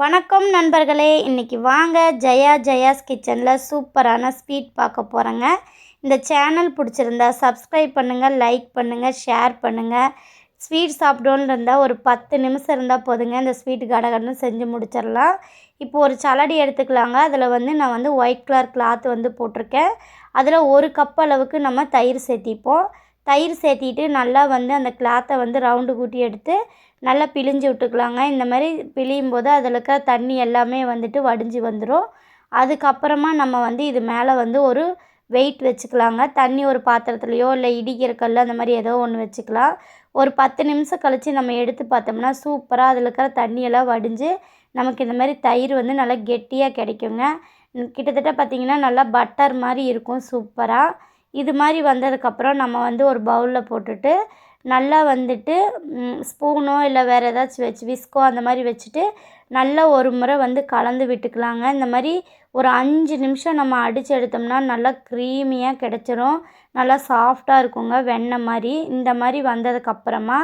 வணக்கம் நண்பர்களே இன்றைக்கி வாங்க ஜெயா ஜெயாஸ் கிச்சனில் சூப்பரான ஸ்வீட் பார்க்க போகிறேங்க இந்த சேனல் பிடிச்சிருந்தா சப்ஸ்கிரைப் பண்ணுங்கள் லைக் பண்ணுங்கள் ஷேர் பண்ணுங்கள் ஸ்வீட் சாப்பிடணுன்னு இருந்தால் ஒரு பத்து நிமிஷம் இருந்தால் போதுங்க. இந்த ஸ்வீட் கடகடன்னு செஞ்சு முடிச்சிடலாம். இப்போ ஒரு சலடி எடுத்துக்கலாங்க. அதில் வந்து நான் வந்து ஒயிட் கலர் கிளாத் வந்து போட்டிருக்கேன். அதில் ஒரு கப் அளவுக்கு நம்ம தயிர் சேர்த்திப்போம். தயிர் சேர்த்திட்டு நல்லா வந்து அந்த கிளாத்தை வந்து ரவுண்டு கூட்டி எடுத்து நல்லா பிழிஞ்சு விட்டுக்கலாங்க. இந்த மாதிரி பிழியும் போது அதில் இருக்கிற தண்ணி எல்லாமே வந்துட்டு வடிஞ்சு வந்துடும் அதுக்கப்புறமா நம்ம வந்து இது மேலே வந்து ஒரு வெயிட் வச்சுக்கலாங்க. தண்ணி ஒரு பாத்திரத்துலையோ இல்லை இடிக்கிற கல் அந்த மாதிரி ஏதோ ஒன்று வச்சுக்கலாம். ஒரு பத்து நிமிஷம் கழித்து நம்ம எடுத்து பார்த்தோம்னா சூப்பராக அதில் இருக்கிற தண்ணியெல்லாம் வடிஞ்சு நமக்கு இந்த மாதிரி தயிர் வந்து நல்லா கெட்டியாக கிடைக்குங்க. கிட்டத்தட்ட பார்த்திங்கன்னா நல்லா பட்டர் மாதிரி இருக்கும் சூப்பராக இது மாதிரி வந்ததுக்கப்புறம் நம்ம வந்து ஒரு பவுலில் போட்டுட்டு நல்லா வந்துட்டு ஸ்பூனோ இல்லை வேறு ஏதாச்சும் வச்சு விஸ்கோ அந்த மாதிரி வச்சுட்டு நல்லா ஒரு முறை வந்து கலந்து விட்டுக்கலாங்க. இந்த மாதிரி ஒரு அஞ்சு நிமிஷம் நம்ம அடித்து எடுத்தோம்னா நல்லா க்ரீமியாக கிடச்சிரும். நல்லா சாஃப்டாக இருக்குங்க வெண்ணெய் மாதிரி. இந்த மாதிரி வந்ததுக்கப்புறமா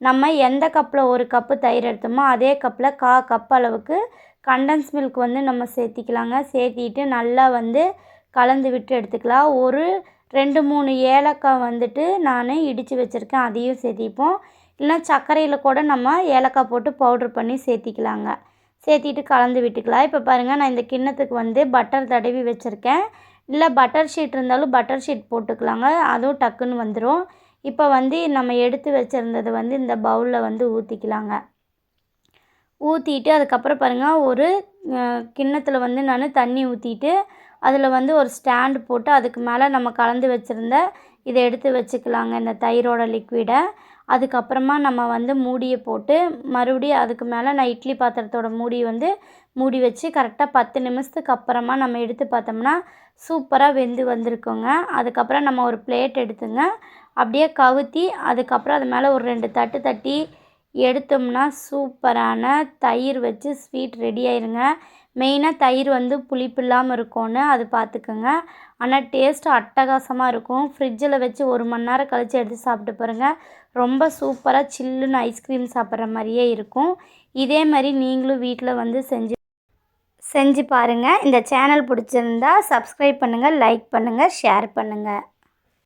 நம்ம எந்த கப்பில் ஒரு கப்பு தயிர் எடுத்தோமோ அதே கப்பில் கா கப் அளவுக்கு கண்டன்ஸ் மில்க் வந்து நம்ம சேர்த்திக்கலாங்க. சேர்த்திட்டு நல்லா வந்து கலந்து விட்டு எடுத்துக்கலாம். ஒரு ரெண்டு மூணு ஏலக்காய் வந்துட்டு நான் இடித்து வச்சுருக்கேன் அதையும் சேர்த்திப்போம். இல்லைனா சர்க்கரையில் கூட நம்ம ஏலக்காய் போட்டு பவுட்ரு பண்ணி சேர்த்திக்கலாங்க. சேர்த்திட்டு கலந்து விட்டுக்கலாம். இப்போ பாருங்கள் நான் இந்த கிண்ணத்துக்கு வந்து பட்டர் தடவி வச்சுருக்கேன். இல்லை பட்டர் ஷீட் இருந்தாலும் பட்டர் ஷீட் போட்டுக்கலாங்க. அதுவும் டக்குன்னு வந்துடும் இப்போ வந்து நம்ம எடுத்து வச்சுருந்ததை வந்து இந்த பவுலில் வந்து ஊற்றிக்கலாங்க ஊற்றிட்டு அதுக்கப்புறம் பாருங்கள் ஒரு கிண்ணத்தில் வந்து நான் தண்ணி ஊற்றிட்டு அதில் வந்து ஒரு ஸ்டாண்டு போட்டு அதுக்கு மேலே நம்ம கலந்து வச்சுருந்த இதை எடுத்து வச்சுக்கலாங்க இந்த தயிரோட லிக்விடை அதுக்கப்புறமா நம்ம வந்து மூடியை போட்டு மறுபடியும் அதுக்கு மேலே நான் இட்லி பாத்திரத்தோட மூடி வந்து மூடி வச்சு கரெக்டாக பத்து நிமிஷத்துக்கு அப்புறமா நம்ம எடுத்து பார்த்தோம்னா சூப்பராக வெந்து வந்திருக்குங்க. அதுக்கப்புறம் நம்ம ஒரு பிளேட் எடுத்துங்க. அப்படியே கவுத்தி அதுக்கப்புறம் அது மேலே ஒரு ரெண்டு தட்டு தட்டி எடுத்தோம்னா சூப்பரான தயிர் வச்சு ஸ்வீட் ரெடி ஆயிருங்க. மெயினாக தயிர் வந்து புளிப்பு இல்லாமல் இருக்கும்னு அது பார்த்துக்குங்க ஆனால் டேஸ்ட் அட்டகாசமாக இருக்கும். ஃப்ரிட்ஜில் வச்சு ஒரு மணி நேரம் கழித்து எடுத்து சாப்பிட்டு பாருங்கள் ரொம்ப சூப்பராக சில்லுன்னு ஐஸ்கிரீம் சாப்பிட்ற மாதிரியே இருக்கும். இதே மாதிரி நீங்களும் வீட்டில் வந்து செஞ்சு செஞ்சு பாருங்கள் இந்த சேனல் பிடிச்சிருந்தா சப்ஸ்கிரைப் பண்ணுங்கள் லைக் பண்ணுங்கள் ஷேர் பண்ணுங்கள்